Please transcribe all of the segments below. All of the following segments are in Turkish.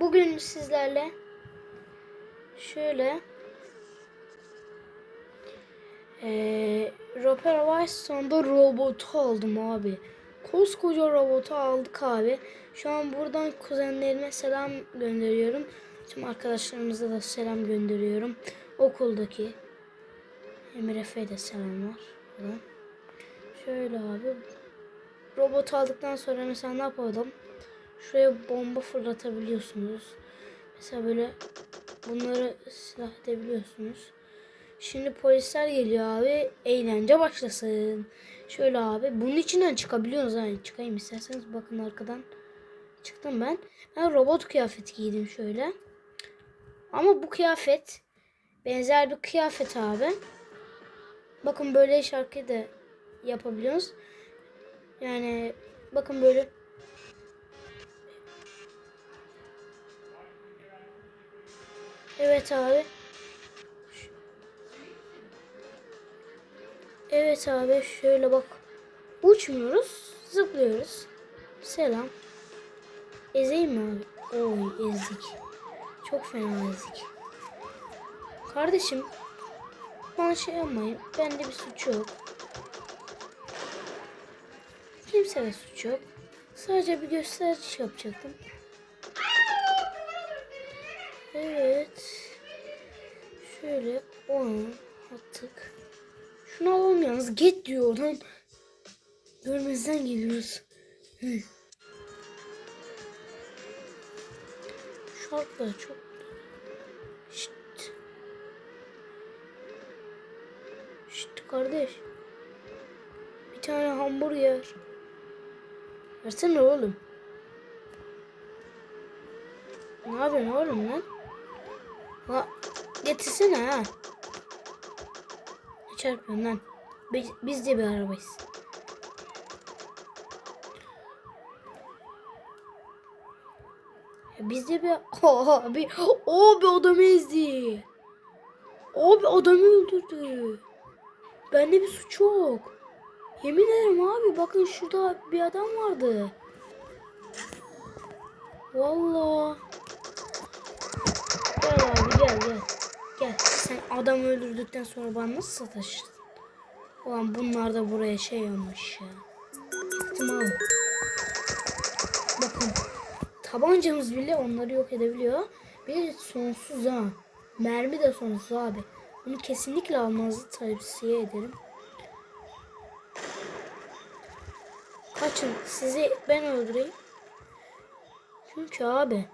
bugün sizlerle şöyle eee Roper Wilson'da robotu aldım abi. Koskoca robotu aldık abi. Şu an buradan kuzenlerime selam gönderiyorum. Tüm arkadaşlarımıza da selam gönderiyorum. Okuldaki Emir Efe'ye de selamlar. Şöyle abi. Robot aldıktan sonra mesela ne yapalım? Şuraya bomba fırlatabiliyorsunuz. Mesela böyle bunları silah edebiliyorsunuz. Şimdi polisler geliyor abi. Eğlence başlasın. Şöyle abi. Bunun içinden çıkabiliyoruz. Yani çıkayım isterseniz. Bakın arkadan. Çıktım ben. Ben robot kıyafeti giydim şöyle. Ama bu kıyafet benzer bir kıyafet abi. Bakın böyle şarkı da yapabiliyoruz. Yani bakın böyle Evet abi. Evet abi şöyle bak. Uçmuyoruz, zıplıyoruz. Selam. Ezeyim mi abi? Oy ezdik. Çok fena ezdik. Kardeşim bana şey yapmayın. Bende bir suç yok. Kimse de suç yok. Sadece bir gösteriş yapacaktım. Evet. Şöyle onu attık. Şunu alalım yalnız. Get diyor oradan. Görmezden geliyoruz. Hı. Da çok... Şşt. Şşt kardeş. Bir tane hamburger. Versene oğlum. Ne yapıyorsun oğlum lan? Ha, getirsene ha. Çarpıyorsun lan? Biz, biz de bir arabayız. Biz de bir... Abi, o bir adamı ezdi. O bir adamı öldürdü. Bende bir suç yok. Yemin ederim abi bakın şurada bir adam vardı. Vallahi. Sen adamı öldürdükten sonra bana nasıl sataşırsın? Ulan bunlar da buraya şey yapmış ya. Abi. Bakın. Tabancamız bile onları yok edebiliyor. Bir de sonsuz ha. Mermi de sonsuz abi. Bunu kesinlikle almanızı tavsiye ederim. Kaçın. Sizi ben öldüreyim. Çünkü abi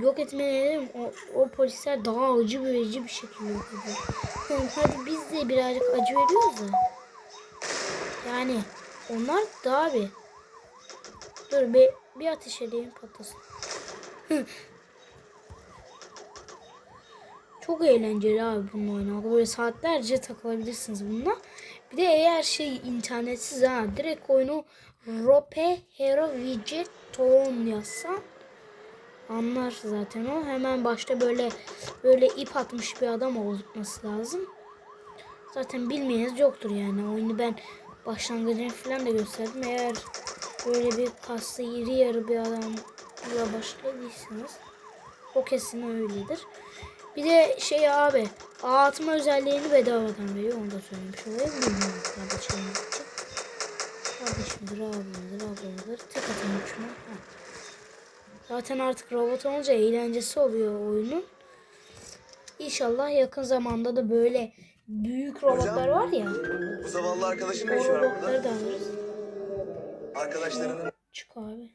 yok etmelerim o, o polisler daha acı verici bir şekilde ediyor. Yani hadi biz de birazcık acı veriyoruz da. Yani onlar da abi. Dur bir, bir ateş edeyim patlasın. Çok eğlenceli abi bununla oynamak. Böyle saatlerce takılabilirsiniz bununla. Bir de eğer şey internetsiz ha direkt oyunu Rope Hero Widget Toon yazsan anlar zaten o. Hemen başta böyle böyle ip atmış bir adam olması lazım. Zaten bilmeyeniz yoktur yani. Oyunu ben başlangıcını falan da gösterdim. Eğer böyle bir kaslı iri yarı bir adamla başladıysanız o kesin öyledir. Bir de şey abi atma özelliğini bedavadan veriyor onu da söylemiş olayım. Bilmiyorum kardeşlerim için. Kardeşimdir, abimdir, ablamdır. Tek atayım şuna. Ha. Zaten artık robot olunca eğlencesi oluyor oyunun. İnşallah yakın zamanda da böyle büyük robotlar var ya. Bu zavallı arkadaşın ne işi var burada? da alırız. Arkadaşlarının Çık abi.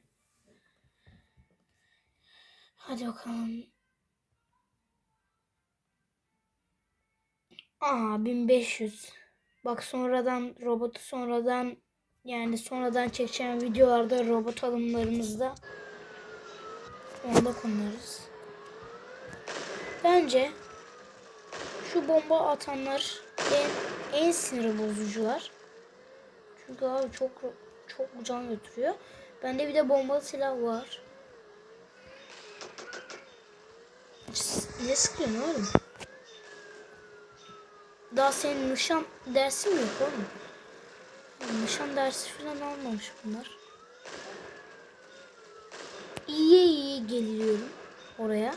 Hadi bakalım. Aa 1500. Bak sonradan robotu sonradan yani sonradan çekeceğim videolarda robot alımlarımızda onu da kullanırız. Bence şu bomba atanlar en, en sinir bozucular. Çünkü abi çok çok can götürüyor. Bende bir de bombalı silah var. Ne sıkıyorsun oğlum? Daha senin nişan dersi mi yok oğlum? Nişan dersi falan almamış bunlar. İyi iyi geliyorum oraya.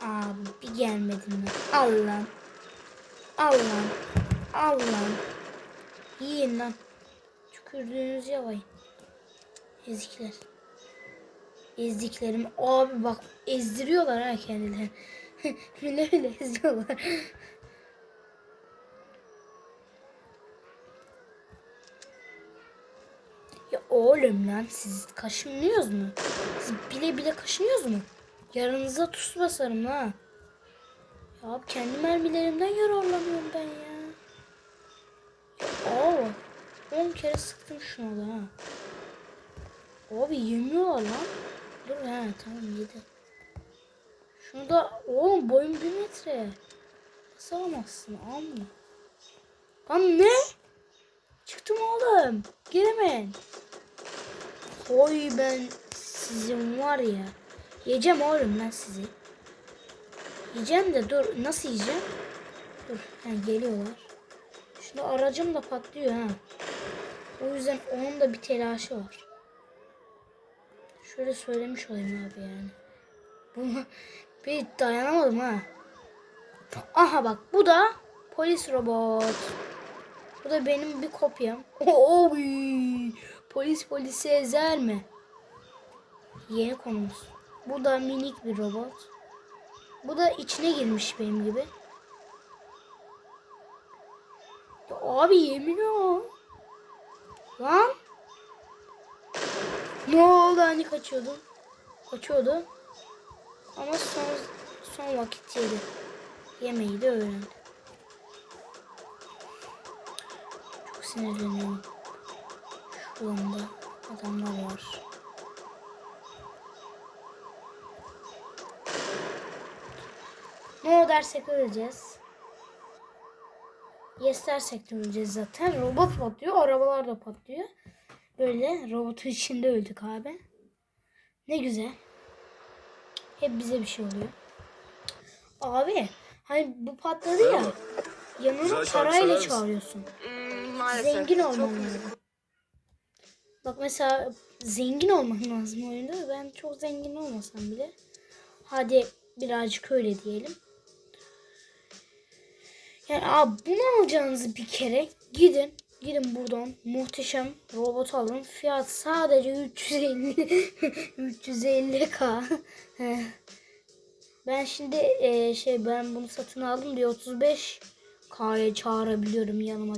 Abi bir gelmedin lan. Al lan. Al lan. Al. Yiyin lan. Tükürdüğünüz yalayın. Ezikler. Ezdiklerim. Abi bak ezdiriyorlar ha kendilerini. bile bile eziyorlar. Ya oğlum lan siz kaşınıyoruz mu? Siz bile bile kaşınıyoruz mu? Yarınıza tuz basarım ha. Ya kendi mermilerimden yararlanıyorum ben ya. Aa, 10 kere sıktım şuna da ha. Abi yemiyorlar lan. Dur ha tamam yedi. Şunu da oğlum boyun bir metre. Nasıl alamazsın amma. Lan ne? Çıktım oğlum. Giremeyin. Oy ben sizin var ya. Yiyeceğim oğlum ben sizi. Yiyeceğim de dur nasıl yiyeceğim? Dur ha, geliyorlar. Şimdi aracım da patlıyor ha. O yüzden onun da bir telaşı var. Şöyle söylemiş olayım abi yani. Buna bir dayanamadım ha. Aha bak bu da polis robot. Bu da benim bir kopyam. Oy, polis polisi ezer mi? Yeni konumuz. Bu da minik bir robot. Bu da içine girmiş benim gibi. Abi yemiyor. Lan. Ne oldu hani kaçıyordu? Kaçıyordu. Ama son son vakit yedi. Yemeği de öğrendi. Sinirleniyorum. Şu anda adamlar var. Ne dersek öleceğiz. Yes dersek de öleceğiz zaten. Robot patlıyor, arabalar da patlıyor. Böyle robotun içinde öldük abi. Ne güzel. Hep bize bir şey oluyor. Abi hani bu patladı ya. Yanına parayla çağırıyorsun. Maalesef. Zengin olman Çok lazım. Bak mesela zengin olman lazım oyunda. Ben çok zengin olmasam bile. Hadi birazcık öyle diyelim. Yani abi bunu alacağınızı bir kere gidin. Gidin buradan muhteşem robot alın. Fiyat sadece 350 350k. ben şimdi e, şey ben bunu satın aldım diye 35k'ya çağırabiliyorum yanıma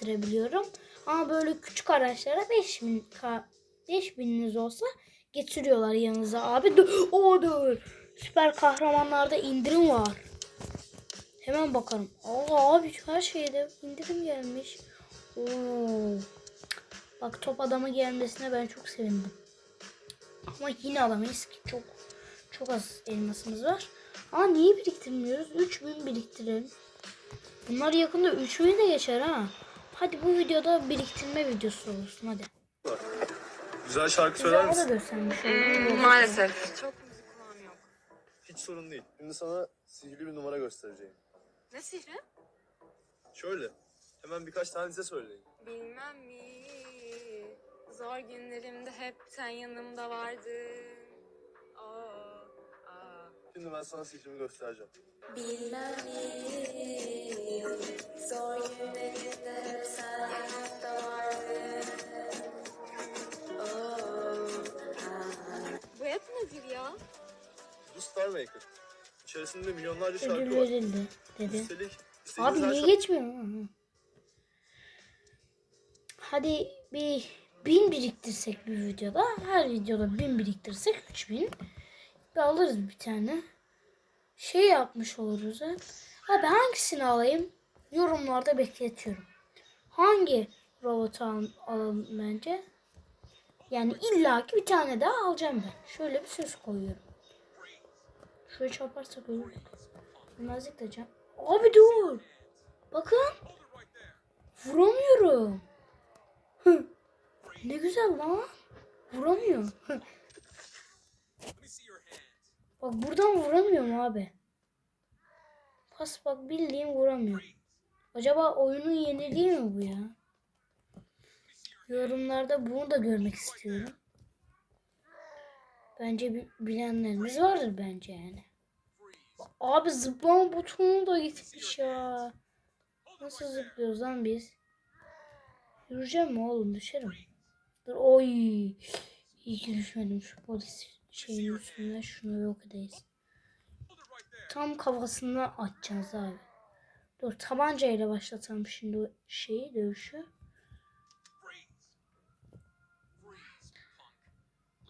getirebiliyorum. Ama böyle küçük araçlara 5000 k 5000'iniz olsa getiriyorlar yanınıza abi. O dur. Süper kahramanlarda indirim var. Hemen bakalım. Aa abi her şeyde indirim gelmiş. Oo. Bak top adamı gelmesine ben çok sevindim. Ama yine alamayız ki çok çok az elmasımız var. Ama niye biriktirmiyoruz? 3000 biriktirelim. Bunlar yakında 3000 de geçer ha. Hadi bu videoda biriktirme videosu olsun hadi. Güzel şarkı söyler o da misin? göstermiş Hmm, maalesef. Çok müzik kulağım yok. Hiç sorun değil. Şimdi sana sihirli bir numara göstereceğim. Ne sihri? Şöyle. Hemen birkaç tane size söyleyin. Bilmem mi? Zor günlerimde hep sen yanımda vardın. Şimdi ben sana sihrimi göstereceğim. Bilmem? Zor günlerimde hep sen yanımda vardın. Bu hep nedir ya? Bu Star Maker. İçerisinde milyonlarca şarkı Ödül var. verildi dedi. Üstelik istediğiniz Abi her niye şarkı- geçmiyor? Hadi bir bin biriktirsek bir videoda. Her videoda bin biriktirsek 3000. Bir alırız bir tane. Şey yapmış oluruz ha. Abi hangisini alayım? Yorumlarda bekletiyorum. Hangi robotu al- alalım bence? Yani illaki bir tane daha alacağım ben. Şöyle bir söz koyuyorum. Şöyle çarparsak ölür. Nazik de can. Abi dur. Bakın. Vuramıyorum. Ne güzel lan. Vuramıyor. Bak buradan vuramıyorum abi. Pas bak bildiğin vuramıyor. Acaba oyunun yeniliği mi bu ya? Yorumlarda bunu da görmek istiyorum. Bence bi- bilenlerimiz vardır bence yani. Abi zıplama butonu da gitmiş ya. Nasıl zıplıyoruz lan biz? Yürüyeceğim mi oğlum düşerim. Dur oy. İyi ki düşmedim şu polis şeyin üstüne şunu yok edeyiz. Tam kafasına atacağız abi. Dur tabancayla başlatalım şimdi o şeyi dövüşü.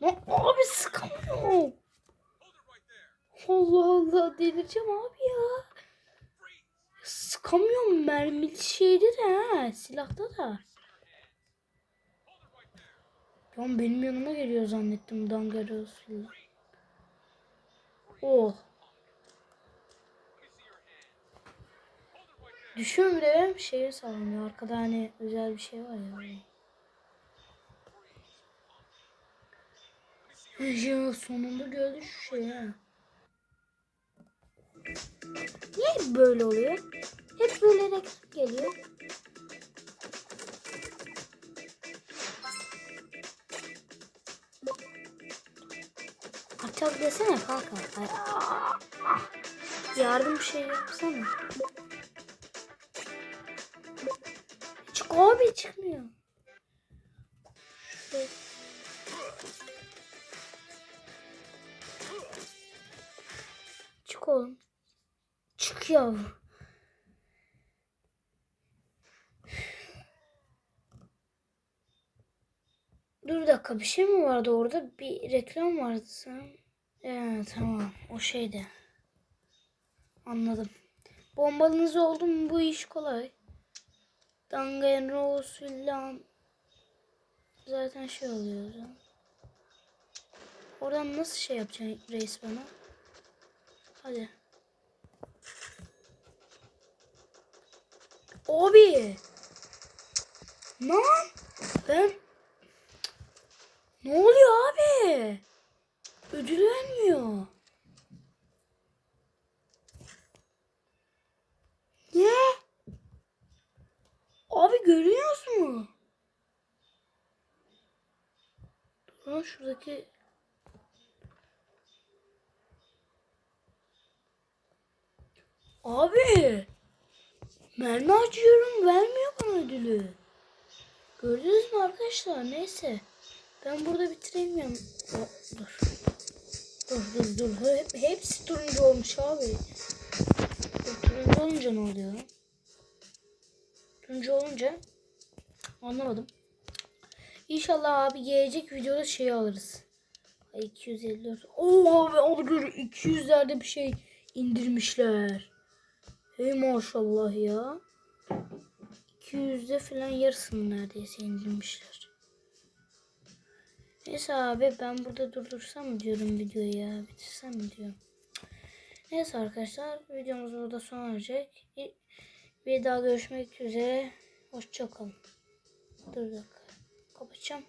Lan abi sıkamıyor. Allah Allah delireceğim abi ya. Sıkamıyorum mermili şeyde de ha silahta da. Ya benim yanıma geliyor zannettim Dangaros filan. Oh. Düşüyorum bir de şeye sallanıyor. Arkada hani özel bir şey var ya. Ya sonunda gördü şu şeyi ha. Niye böyle oluyor? Hep böyle reklam geliyor. Atak desene kanka. Ay. Yardım şey yapsana. Çık abi çıkmıyor. Şey. Çık oğlum. Çık yavrum. Dur bir dakika bir şey mi vardı orada? Bir reklam vardı sanırım. Evet tamam o şeydi. Anladım. Bombalınız oldu mu bu iş kolay. Dangayan Rose filan. Zaten şey oluyor o zaman. Oradan nasıl şey yapacaksın reis bana? Hadi. Abi. Lan. Ben. Ne oluyor? Ödül. Ne? Abi görüyoruz mu? Dur şuradaki Abi mermi açıyorum vermiyor bana ödülü. Gördünüz mü arkadaşlar? Neyse. Ben burada bitireyim ya. Dur. Dur dur dur. Hep, hepsi turuncu olmuş abi. Turuncu olunca ne oluyor? Turuncu olunca anlamadım. İnşallah abi gelecek videoda şey alırız. Ay 254. Oo abi alır 200'lerde bir şey indirmişler. Hey maşallah ya. 200'de falan yarısını neredeyse indirmişler. Neyse abi ben burada durdursam mı diyorum videoyu ya. Bitirsem mi diyorum. Neyse arkadaşlar videomuz burada sona erecek. Bir daha görüşmek üzere. Hoşçakalın. Dur dakika. Kapatacağım.